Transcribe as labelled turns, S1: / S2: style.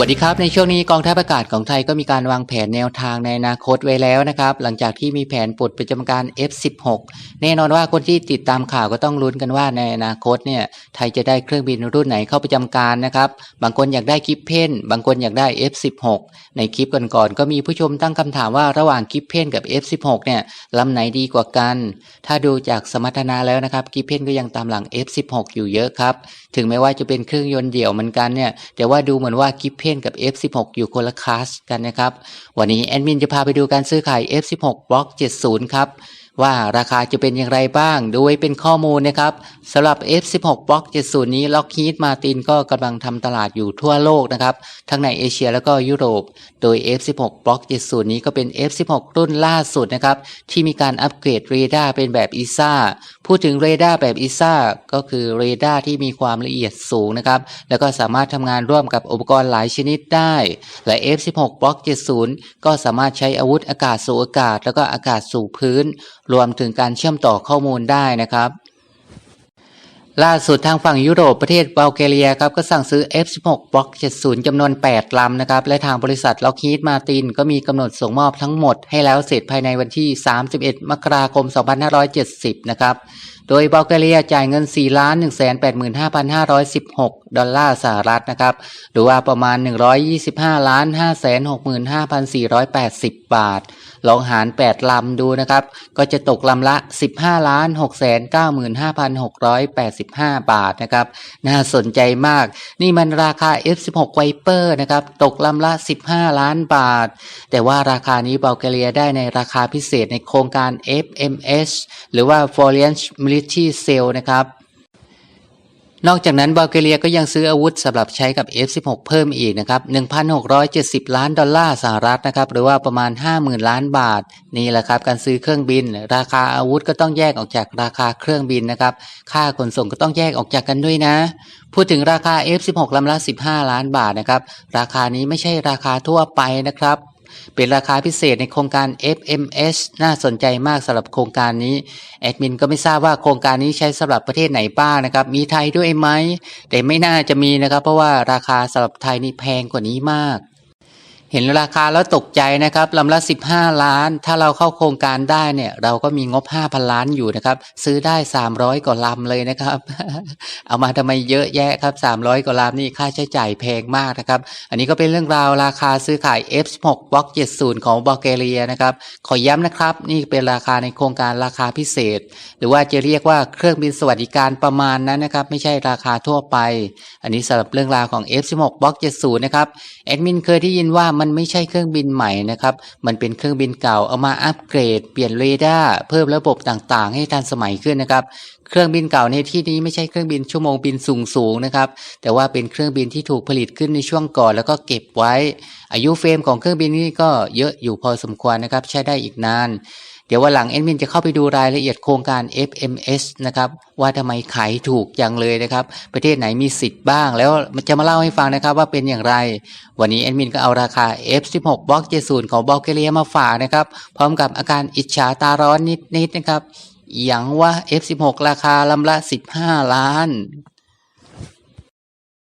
S1: วัสดีครับ ในช่วงนี้กองทัพอากาศของไทยก็มีการวางแผนแนวทางในอนาคตไว้แล้วนะครับ หลังจากที่มีแผนปลดประจำการ F16 แน่นอนว่าคนที่ติดตามข่าวก็ต้องลุ้นกันว่าในอนาคตเนี่ยไทยจะได้เครื่องบินรุ่นไหนเข้าประจำการนะครับ บางคนอยากได้กิฟเพนบางคนอยากได้ F16 ในคลิปก่อนๆก็มีผู้ชมตั้งคำถามว่าระหว่างกิฟเพนกับ F16 เนี่ยลำไหนดีกว่ากัน ถ้าดูจากสมรรถนะแล้วนะครับกิฟเพนก็ยังตามหลัง F16 อยู่เยอะครับถึงแม้ว่าจะเป็นเครื่องยนต์เดี่ยวเหมือนกันเนี่ยแต่ว่าดูเหมือนว่ากิฟเพนกับ F16 อยู่คนละคลาสกันนะครับ วันนี้แอดมินจะพาไปดูการซื้อขาย F16 Block 70 ครับ ว่าราคาจะเป็นอย่างไรบ้าง โดยเป็นข้อมูลนะครับสำหรับ F16 บล็อก70 นี้ล็อกฮีดมาตินก็กำลังทำตลาดอยู่ทั่วโลกนะครับ ทั้งในเอเชียแล้วก็ยุโรป โดย F16 บล็อก70 นี้ก็เป็น F16 รุ่นล่าสุดนะครับ ที่มีการอัปเกรดเรดาร์เป็นแบบ ESA พูดถึงเรดาร์แบบ ESA ก็คือเรดาร์ที่มีความละเอียดสูงนะครับ แล้วก็สามารถทำงานร่วมกับอุปกรณ์หลายชนิดได้ และ F16 บล็อก70 ก็สามารถใช้อาวุธอากาศสู่อากาศ แล้วก็อากาศสู่พื้นรวมถึงการเชื่อมต่อข้อมูลได้นะครับ ล่าสุดทางฝั่งยุโรปประเทศบัลแกเรียครับก็สั่งซื้อ F16 Block 70จำนวน 8 ลำนะครับ และทางบริษัทล็อกฮีดมาตินก็มีกำหนดส่งมอบทั้งหมดให้แล้วเสร็จภายในวันที่ 31 มกราคม 2570 นะครับ โดยบัลแกเรียจ่ายเงิน 4 ล้าน 185,516 ดอลลาร์สหรัฐนะครับ หรือว่าประมาณ 125 ล้าน 565,480 บาท ลองหาร 8 ลำดูนะครับ ก็จะตกลำละ 15 ล้าน 695,685 บาทนะครับ น่าสนใจมาก นี่มันราคา F16 Viper นะครับ ตกลำละ 15 ล้านบาท แต่ว่าราคานี้บัลแกเรียได้ในราคาพิเศษในโครงการ FMS หรือว่า Foreign Military Sale นะครับ นอกจากนั้นบัลแกเรียก็ยังซื้ออาวุธสำหรับใช้กับ F16 เพิ่มอีกนะครับ 1,670 ล้านดอลลาร์สหรัฐนะครับ หรือว่าประมาณ 50,000 ล้านบาท นี่แหละครับ การซื้อเครื่องบิน ราคาอาวุธก็ต้องแยกออกจากราคาเครื่องบินนะครับ ค่าขนส่งก็ต้องแยกออกจากกันด้วยนะพูดถึงราคา F16 ลำละ 15 ล้านบาทนะครับ ราคานี้ไม่ใช่ราคาทั่วไปนะครับ เป็นราคาพิเศษในโครงการ FMS น่าสนใจมากสำหรับโครงการนี้ แอดมินก็ไม่ทราบว่าโครงการนี้ใช้สำหรับประเทศไหนบ้างนะครับ มีไทยด้วยไหม แต่ไม่น่าจะมีนะครับ เพราะว่าราคาสำหรับไทยนี่แพงกว่านี้มาก เห็นราคาแล้วตกใจนะครับลำละ 15 ล้าน ถ้าเราเข้าโครงการได้เนี่ย เราก็มีงบ 5,000 ล้านอยู่นะครับ ซื้อได้ 300 กว่าลำเลยนะครับ เอามาทำไมเยอะแยะครับ 300 กว่าลำนี่ค่าใช้จ่ายแพงมากนะครับ อันนี้ก็เป็นเรื่องราวราคาซื้อขาย F6 บล็อก 70 ของบัลแกเรียนะครับ ขอย้ำนะครับ นี่เป็นราคาในโครงการราคาพิเศษ หรือว่าจะเรียกว่าเครื่องบินสวัสดิการประมาณนั้นนะครับ ไม่ใช่ราคาทั่วไป อันนี้สำหรับเรื่องราวของ F16 บล็อก 70 นะครับแอดมินเคยได้ยินว่ามันันไม่ใช่เครื่องบินใหม่นะครับ มันเป็นเครื่องบินเก่าเอามาอัปเกรด เปลี่ยนเรดาร์เพิ่มระบบต่างๆ ให้ทันสมัยขึ้นนะครับ เครื่องบินเก่าในที่นี้ไม่ใช่เครื่องบินชั่วโมงบินสูงๆนะครับ แต่ว่าเป็นเครื่องบินที่ถูกผลิตขึ้นในช่วงก่อน แล้วก็เก็บไว้ อายุเฟรมของเครื่องบินนี้ก็เยอะอยู่พอสมควรนะครับ ใช้ได้อีกนาน เดี๋ยววันหลังแอดมินจะเข้าไปดูรายละเอียดโครงการ FMS นะครับว่าทำไมขายถูกจังเลยนะครับ ประเทศไหนมีสิทธิ์บ้าง แล้วจะมาเล่าให้ฟังนะครับว่าเป็นอย่างไร วันนี้แอดมินก็เอาราคา F16 บล็อก70ของบัลแกเรียมาฝากนะครับพร้อมกับอาการอิจฉาตาร้อนนิดๆนะครับอย่างว่า F16 ราคาลำละ 15 ล้าน